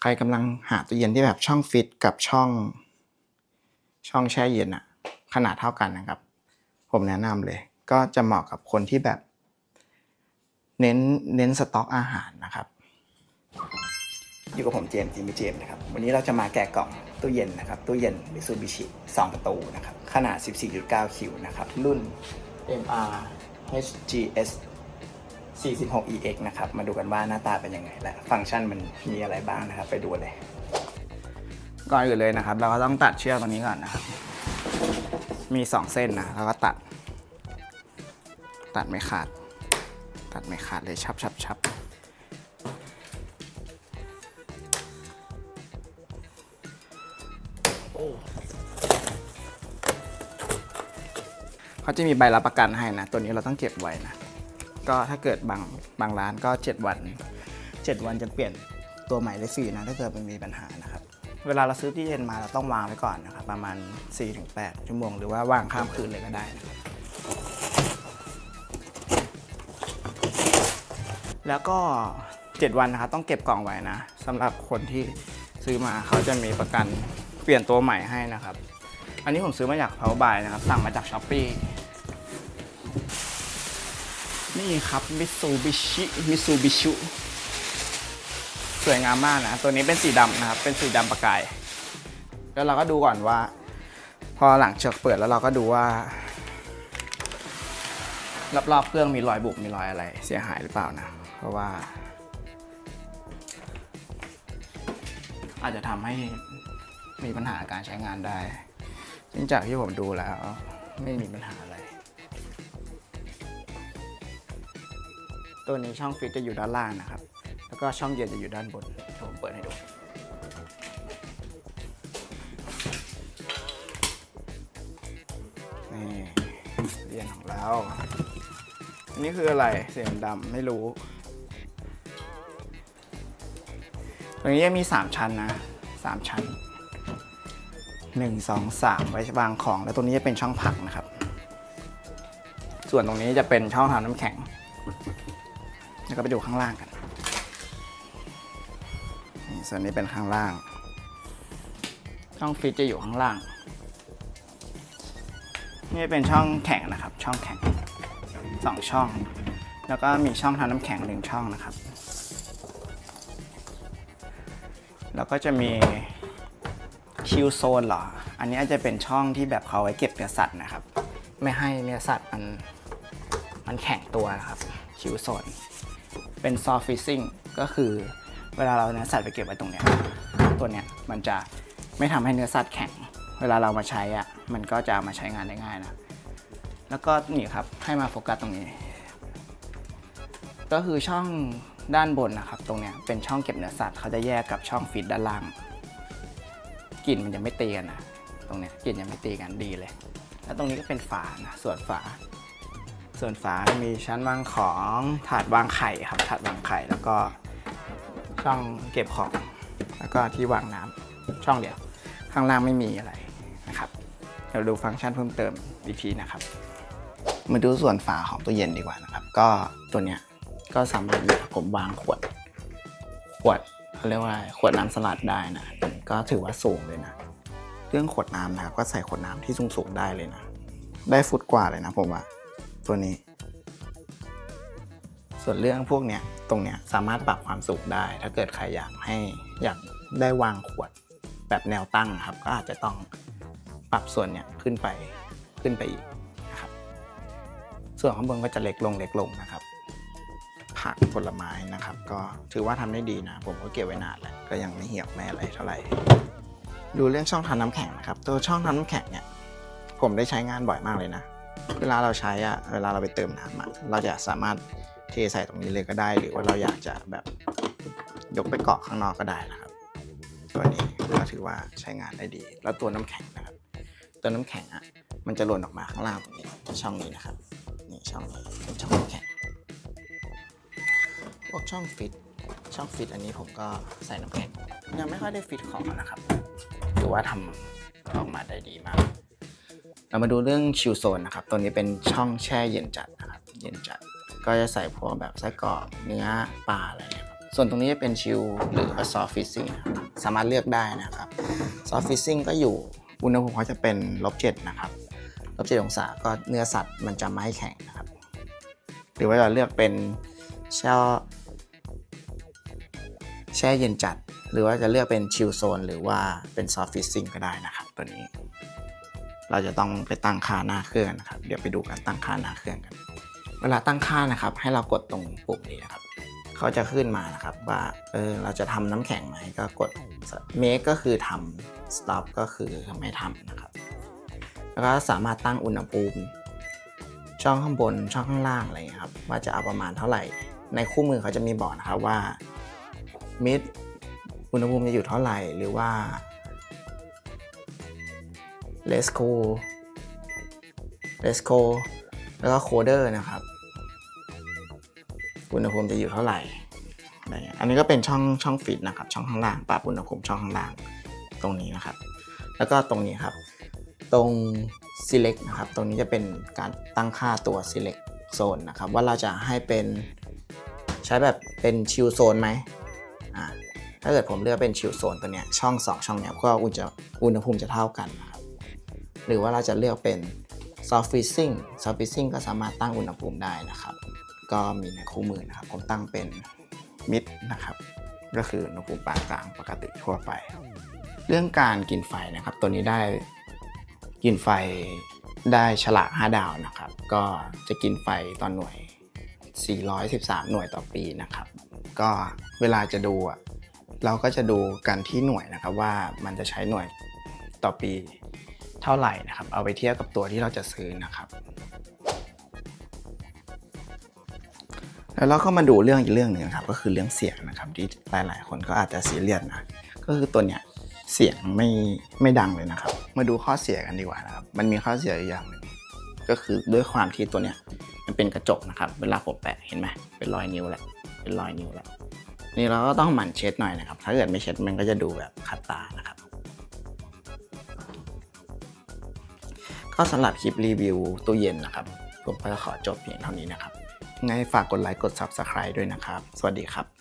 ใครกำลังหาตู้เย็นที่แบบช่องฟิตกับช่อง ช่องแช่เย็นอะขนาดเท่ากันนะครับ ผมแนะนำเลย ก็จะเหมาะกับคนที่แบบ เน้นเน้นสต็อกอาหารนะครับ อยู่กับผมเจมส์จิมเจมส์นะครับ วันนี้เราจะมาแกะกล่องตู้เย็นนะครับ ตู้เย็นมิซูบิชิ2ประตูนะครับ ขนาด 14.9 คิวนะครับ รุ่น MR HGS 46 EX นะครับ มาดูกันว่าหน้าตาเป็นยังไง และฟังก์ชันมันมีอะไรบ้างนะครับ ไปดูเลย ก่อนอื่นเลยนะครับ เราก็ต้องตัดเชือกตรงนี้ก่อนนะครับ มี 2 เส้นนะแล้วก็ตัด ตัดไม่ขาด ตัดไม่ขาดเลยชับชับชับเขาจะมีใบรับประกันให้นะ ตัวนี้เราต้องเก็บไว้นะ ก็ถ้าเกิดบางบางร้านก็ 7 วัน 7 วันจะเปลี่ยนตัวใหม่ได้ฟรีนะถ้าเกิดมันมีปัญหานะครับเวลาเราซื้อที่เย็นมาเราต้องวางไว้ก่อนนะครับประมาณ 4-8 ชั่วโมง หรือว่าวางข้ามคืนเลยก็ได้นะครับแล้วก็ 7 วันนะครับต้องเก็บกล่องไว้นะสำหรับคนที่ซื้อมาเขาจะมีประกันเปลี่ยนตัวใหม่ให้นะครับ อันนี้ผมซื้อมาจาก Power b y นะครับ สั่งมาจาก s h อ p e e นี่ครับมิซูบิชิมิซูบิชุสวยงามมากนะ ตัวนี้เป็นสีดำนะครับ เป็นสีดำประกาย แล้วเราก็ดูก่อนว่า พอหลังเชือกเปิดแล้วเราก็ดูว่า รอบๆเครื่องมีรอยบุบมีรอยอะไร เสียหายหรือเปล่านะ เพราะว่า อาจจะทำให้มีปัญหาการใช้งานได้ซึ่งจากที่ผมดูแล้ว ไม่มีปัญหาอะไร ตัวนี้ช่องฟิตจะอยู่ด้านล่างนะครับ แล้วก็ช่องเย็นจะอยู่ด้านบนผมเปิดให้ดู นี่เรียนของเราอันนี้คืออะไรเสียงดำไม่รู้ตรงนี้จะมี 3 ชั้นนะ 3 ชั้น 1 2 3 ไว้วางของ แล้วตรงนี้จะเป็นช่องผักนะครับ ส่วนตรงนี้จะเป็นช่องทำน้ำแข็ง แล้วก็ไปดูข้างล่างกันนี่ส่วนนี้เป็นข้างล่างช่องฟิตจะอยู่ข้างล่าง นี่เป็นช่องแข็งนะครับ ช่องแข็งสองช่อง แล้วก็มีช่องทำน้ำแข็งหนึ่งช่องนะครับ แล้วก็จะมีคิวโซนเหรอ อันนี้อาจจะเป็นช่องที่แบบเขาไว้เก็บเนื้อสัตว์นะครับ ไม่ให้เนื้อสัตว์มันมันแข็งตัวนะครับคิวโซน เป็นซอฟฟิซิ่งก็คือเวลาเราเนื้อสัตว์ไปเก็บไว้ตรงเนี้ยตัวเนี้ยมันจะไม่ทำให้เนื้อสัตว์แข็ง เวลาเรามาใช้อะมันก็จะามาใช้งานได้ง่ายนะแล้วก็นี่ครับให้มาโฟกัสตรงนี้ ก็คือช่องด้านบนนะครับ ตรงเนี้ยเป็นช่องเก็บเนื้อสัตว์เขาจะแยกกับช่องฟีดด้านล่างกลิ่นมันจะไม่ตีกันนะตรงเนี้ยกลิ่นยังไม่ตีกันดีเลย แล้วตรงนี้ก็เป็นฝานะส่วนฝา ส่วนฝามีชั้นวางของถาดวางไข่ครับถาดวางไข่แล้วก็ช่องเก็บของ แล้วก็ที่วางน้ำช่องเดียว ข้างล่างไม่มีอะไรนะครับเดี๋ยวดูฟังก์ชันเพิ่มเติมอีกทีนะครับ มาดูส่วนฝาของตู้เย็นดีกว่านะครับ ก็ตัวเนี้ยก็สามารถผมวางขวด ขวดเขาเรียกว่าขวดน้ำสลัดได้นะก็ถือว่าสูงเลยนะ เรื่องขวดน้ำนะครับก็ใส่ขวดน้ำที่สูงสูงๆได้เลยนะ ได้ฟุตกว่าเลยนะผมว่า ตัวนี้ ส่วนเรื่องพวกเนี้ยตรงเนี้ยสามารถปรับความสูงได้ ถ้าเกิดใครอยากให้อยากได้วางขวดแบบแนวตั้งครับ ก็อาจจะต้องปรับส่วนเนี้ยขึ้นไปขึ้นไปอีกนะครับส่วนข้างบนก็จะเล็กลงเล็กลงนะครับ ผักผลไม้นะครับ ก็ถือว่าทำได้ดีนะ ผมก็เก็บไว้นานแล้วก็ยังไม่เหี่ยวไม่อะไรเท่าไหร่ดูเรื่องช่องทำน้ำแข็งนะครับ ตัวช่องทำน้ำแข็งเนี่ยผมได้ใช้งานบ่อยมากเลยนะ เวลาเราใช้อะเวลาเราไปเติมน้ำอะเราจะสามารถเทใส่ตรงนี้เลยก็ได้ หรือว่าเราอยากจะแบบยกไปเกาะข้างนอกก็ได้นะครับ ตัวนี้ก็ถือว่าใช้งานได้ดี แล้วตัวน้ำแข็งนะครับ ตัวน้ำแข็งอะมันจะหล่นออกมาข้างล่างตรงนี้ช่องนี้นะครับนี่ช่องนี้เป็นช่องน้ำแข็งพวกช่องฟิตช่องฟิตอันนี้ผมก็ใส่น้ำแข็งยังไม่ค่อยได้ฟิตของนะครับถือว่าทำออกมาได้ดีมาก เรามาดูเรื่องชิวโซนนะครับ ตัวนี้เป็นช่องแช่เย็นจัดนะครับ เย็นจัด ก็จะใส่พวกแบบไส้กรอกเนื้อปลาอะไรเนี่ยครับส่วนตรงนี้จะเป็นชิลหรือซอฟฟิซซิ่งสามารถเลือกได้นะครับซอฟฟิซซิ่งก็อยู่อุณหภูมิเขาจะเป็นลบเจ็ดนะครับลบเจ็ดองศาก็เนื้อสัตว์มันจะไม่แข็งนะครับ หรือว่าเราเลือกเป็นแช่แช่เย็นจัด หรือว่าจะเลือกเป็นชิลโซนหรือว่าเป็นซอฟฟิซซิ่งก็ได้นะครับตัวนี้ เราจะต้องไปตั้งค่าหน้าเครื่องนะครับ เดี๋ยวไปดูการตั้งค่าหน้าเครื่องกัน เวลาตั้งค่านะครับ ให้เรากดตรงปุ่มนี้นะครับเขาจะขึ้นมานะครับว่าเออเราจะทำน้ำแข็งไหมก็กด make ก็คือทำ stop ก็คือไม่ทำนะครับ แล้วก็สามารถตั้งอุณหภูมิ ช่องข้างบนช่องข้างล่างอะไรอย่างเงี้ยครับ ว่าจะเอาประมาณเท่าไหร่ ในคู่มือเขาจะมีบอกนะครับว่า mid อุณหภูมิจะอยู่เท่าไหร่หรือว่า let's go let's go แล้วก็ coder นะครับอุณหภูมิจะอยู่เท่าไหร่อะไรเงี้ยอันนี้ก็เป็นช่องช่องฟิตนะครับ ช่องข้างล่างปรับอุณหภูมิช่องข้างล่าง ตรงนี้นะครับ แล้วก็ตรงนี้ครับ ตรง select นะครับ ตรงนี้จะเป็นการตั้งค่าตัว select zone นะครับ ว่าเราจะให้เป็นใช้แบบเป็นชิลโซนไหมอ่าถ้าเกิดผมเลือกเป็นชิลโซนตัวเนี้ยช่อง 2 ช่องเนี้ยก็อุณจะอุณหภูมิจะเท่ากันนะครับ หรือว่าเราจะเลือกเป็น soft freezing soft freezing ก็สามารถตั้งอุณหภูมิได้นะครับ ก็มีในคู่มือนะครับ ผมตั้งเป็นมิดนะครับ ก็คืออุณหภูมิปานกลางปกติทั่วไป เรื่องการกินไฟนะครับ ตัวนี้ได้กินไฟได้ฉลาก 5 ดาวนะครับ ก็จะกินไฟต่อหน่วย 413 หน่วยต่อปีนะครับ ก็เวลาจะดูอะเราก็จะดูกันที่หน่วยนะครับว่ามันจะใช้หน่วยต่อปี เท่าไหร่นะครับ เอาไปเทียบกับตัวที่เราจะซื้อนะครับ แล้วเราก็มาดูเรื่องอีกเรื่องหนึ่งครับ ก็คือเรื่องเสียงนะครับ ที่หลายๆ คนก็อาจจะซีเรียสนะก็คือตัวเนี้ยเสียงไม่ไม่ดังเลยนะครับ มาดูข้อเสียกันดีกว่านะครับ มันมีข้อเสียอีกอย่างหนึ่งก็คือด้วยความที่ตัวเนี้ยมันเป็นกระจกนะครับ เวลาผมแปะเห็นไหมเป็นรอยนิ้วแหละ เป็นรอยนิ้วแหละนี่เราก็ต้องหมั่นเช็ดหน่อยนะครับ ถ้าเกิดไม่เช็ดมันก็จะดูแบบขัดตานะครับ ก็สำหรับคลิปรีวิวตู้เย็นนะครับ ผมก็ขอจบเพียงเท่านี้นะครับไงฝากกดไลค์กด Subscribe ด้วยนะครับ สวัสดีครับ